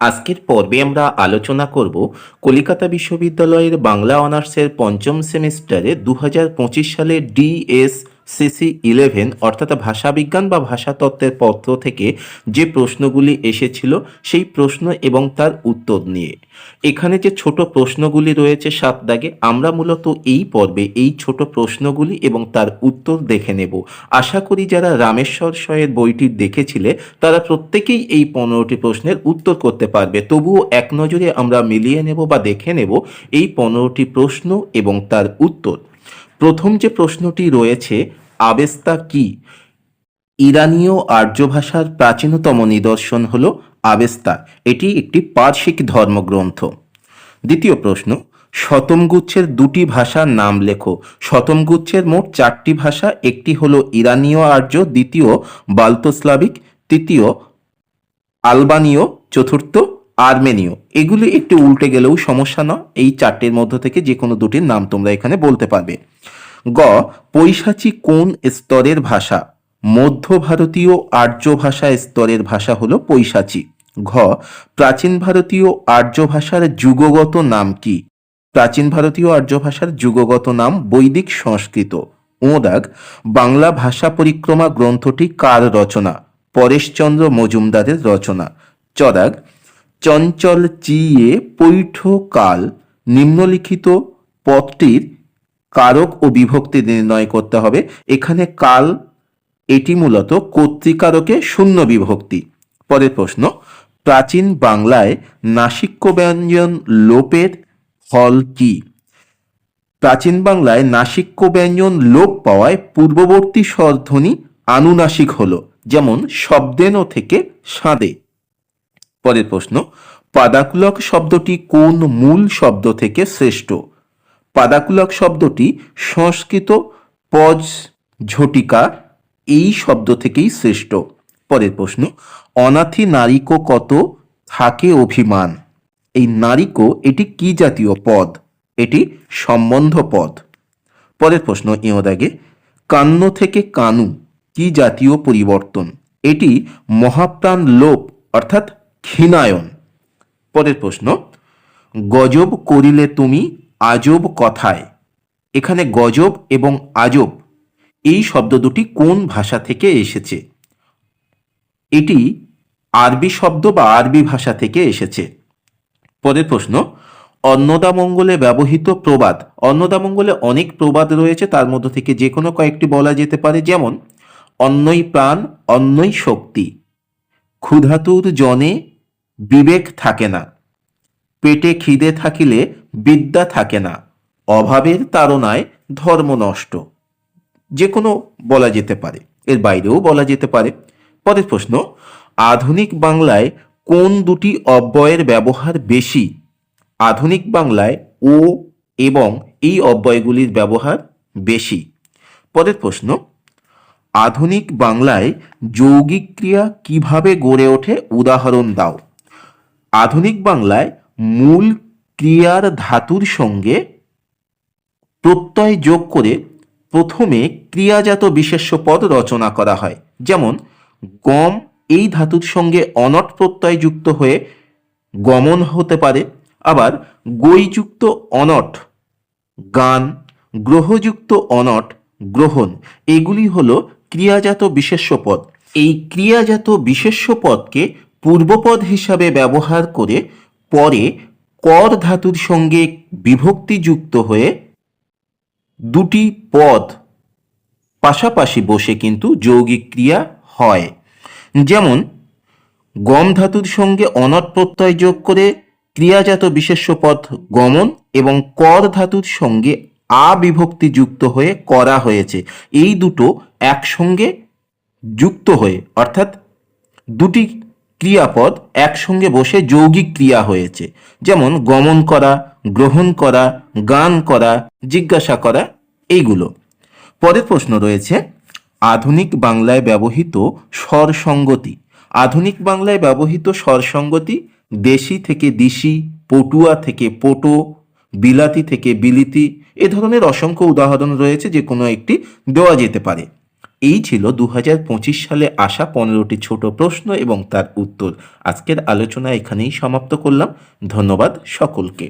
আজকের পর্বে আমরা আলোচনা করব কলিকাতা বিশ্ববিদ্যালয়ের বাংলা অনার্সের পঞ্চম সেমিস্টারে দু হাজার পঁচিশ সালে ডিএস সিসি ইলেভেন অর্থাৎ ভাষাবিজ্ঞান বা ভাষাতত্ত্বের পত্র থেকে যে প্রশ্নগুলি এসেছিল সেই প্রশ্ন এবং তার উত্তর নিয়ে। এখানে যে ছোট প্রশ্নগুলি রয়েছে সাত দাগে, আমরা মূলত এই পর্বে এই ছোট প্রশ্নগুলি এবং তার উত্তর দেখে নেব। আশা করি যারা রামেশ্বর শয়ের বইটি দেখেছিলে, তারা প্রত্যেকেই এই পনেরোটি প্রশ্নের উত্তর করতে পারবে। তবুও এক নজরে আমরা মিলিয়ে নেব বা দেখে নেব এই পনেরোটি প্রশ্ন এবং তার উত্তর। প্রথম যে প্রশ্নটি রয়েছে, আবেস্তা কি? ইরানীয় আর্য ভাষার প্রাচীনতম নিদর্শন হল আবেস্তা। এটি একটি পার্শ্বিক ধর্মগ্রন্থ। দ্বিতীয় প্রশ্ন, শতমগুচ্ছের দুটি ভাষার নাম লেখো। শতমগুচ্ছের মোট চারটি ভাষা, একটি হলো ইরানীয় আর্য, দ্বিতীয় বাল্তোস্লাভিক, তৃতীয় আলবানীয়, চতুর্থ আর্মেনীয় এগুলি একটু উল্টে গেলেও সমস্যা নয়। এই চারটের মধ্য থেকে যে কোনো দুটির নাম তোমরা এখানে বলতে পারবে। গ, পৈশাচী কোন স্তরের ভাষা? মধ্য ভারতীয় আর্য ভাষা স্তরের ভাষা হলো পৈশাচী। ঘ, প্রাচীন ভারতীয় আর্য ভাষার যুগগত নাম কি? প্রাচীন ভারতীয় আর্য ভাষার যুগগত নাম বৈদিক সংস্কৃত। ওদাগ বাংলা ভাষা পরিক্রমা গ্রন্থটি কার রচনা? পরেশচন্দ্র মজুমদারের রচনা। চরাগ চঞ্চল চিয়ে পৈঠ কাল নিম্নলিখিত পদটির কারক ও বিভক্তি নির্ণয় করতে হবে। এখানে কাল এটি মূলত কর্তৃকারকে শূন্য বিভক্তি। পরের প্রশ্ন, প্রাচীন বাংলায় নাসিক্য ব্যঞ্জন লোপের ফল কি? প্রাচীন বাংলায় নাসিক্য ব্যঞ্জন লোপ পাওয়ায় পূর্ববর্তী স্বরধ্বনি আনুনাসিক হলো, যেমন শব্দেন থেকে সাদে। পরের প্রশ্ন, পাদাকুলক শব্দটি কোন মূল শব্দ থেকে শ্রেষ্ঠ? পাদাকুলক শব্দটি সংস্কৃত পজ ঝটিকা, এই শব্দ থেকেই শ্রেষ্ঠ। পরের প্রশ্ন, অনাথি নারীকো কত থাকে অভিমান? এই নারীকো এটি কি জাতীয় পদ? এটি সম্বন্ধ পদ। পরের প্রশ্ন, ইহদাগে, কান্ন থেকে কানু, কি জাতীয় পরিবর্তন? এটি মহাপ্রাণ লোপ, অর্থাৎ ক্ষীণায়ন। পরের প্রশ্ন, গজব করিলে তুমি আজব কথায়। এখানে গজব এবং আজব, এই শব্দ দুটি কোন ভাষা থেকে এসেছে? এটি আরবি শব্দ বা আরবি ভাষা থেকে এসেছে। পরের প্রশ্ন, অন্নদামঙ্গলে ব্যবহৃত প্রবাদ। অন্নদামঙ্গলে অনেক প্রবাদ রয়েছে, তার মধ্য থেকে যে কোনো কয়েকটি বলা যেতে পারে, যেমন, অন্নই প্রাণ, অন্নই শক্তি। ক্ষুধাতুর জনে বিবেক থাকে না। পেটে খিদে থাকিলে বিদ্যা থাকে না। অভাবের তাড়নায় ধর্ম নষ্ট। যে কোনো বলা যেতে পারে। এর বাইরেও বলা যেতে পারে। পরের প্রশ্ন, আধুনিক বাংলায় কোন দুটি অব্যয়ের ব্যবহার বেশি? আধুনিক বাংলায় ও এবং এই অব্যয়গুলির ব্যবহার বেশি। পরের প্রশ্ন, আধুনিক বাংলায় যৌগিক ক্রিয়া কীভাবে গড়ে ওঠে? উদাহরণ দাও। আধুনিক বাংলায় মূল ক্রিয়ার ধাতুর সঙ্গে প্রত্যয় যোগ করে প্রথমে ক্রিয়াজাত বিশেষ্য পদ রচনা করা হয়। যেমন, গম এই ধাতুর সঙ্গে অনট প্রত্যয় যুক্ত হয়ে গমন হতে পারে। আবার, গৈযুক্ত অনট, গান, গ্রহযুক্ত অনট, গ্রহণ, এগুলি হলো ক্রিয়াজাত বিশেষ্য পদ। এই ক্রিয়াজাত বিশেষ্য পদকে পূর্বপদ হিসাবে ব্যবহার করে পরে কর ধাতুর সঙ্গে বিভক্তি যুক্ত হয়ে দুটি পদ পাশাপাশি বসে কিন্তু যৌগিক ক্রিয়া হয়। যেমন, গম ধাতুর সঙ্গে অনট প্রত্যয় যোগ করে ক্রিয়াজাত বিশেষ্য পদ গমন এবং কর ধাতুর সঙ্গে আ যুক্ত হয়ে করা হয়েছে। এই দুটো একসঙ্গে যুক্ত হয়ে, অর্থাৎ দুটি ক্রিয়াপদ একসঙ্গে বসে যৌগিক ক্রিয়া হয়েছে। যেমন গমন করা, গ্রহণ করা, গান করা, জিজ্ঞাসা করা, এইগুলো। পরের প্রশ্ন রয়েছে, আধুনিক বাংলায় ব্যবহৃত স্বরসঙ্গতি। আধুনিক বাংলায় ব্যবহৃত স্বরসঙ্গতি দেশি থেকে দিশি, পটুয়া থেকে পটো, বিলাতি থেকে বিলিতি, এ ধরনের অসংখ্য উদাহরণ রয়েছে, যে কোনো একটি দেওয়া যেতে পারে। এই ছিল দু হাজার পঁচিশ সালে আসা পনেরোটি ছোট প্রশ্ন এবং তার উত্তর। আজকের আলোচনা এখানেই সমাপ্ত করলাম। ধন্যবাদ সকলকে।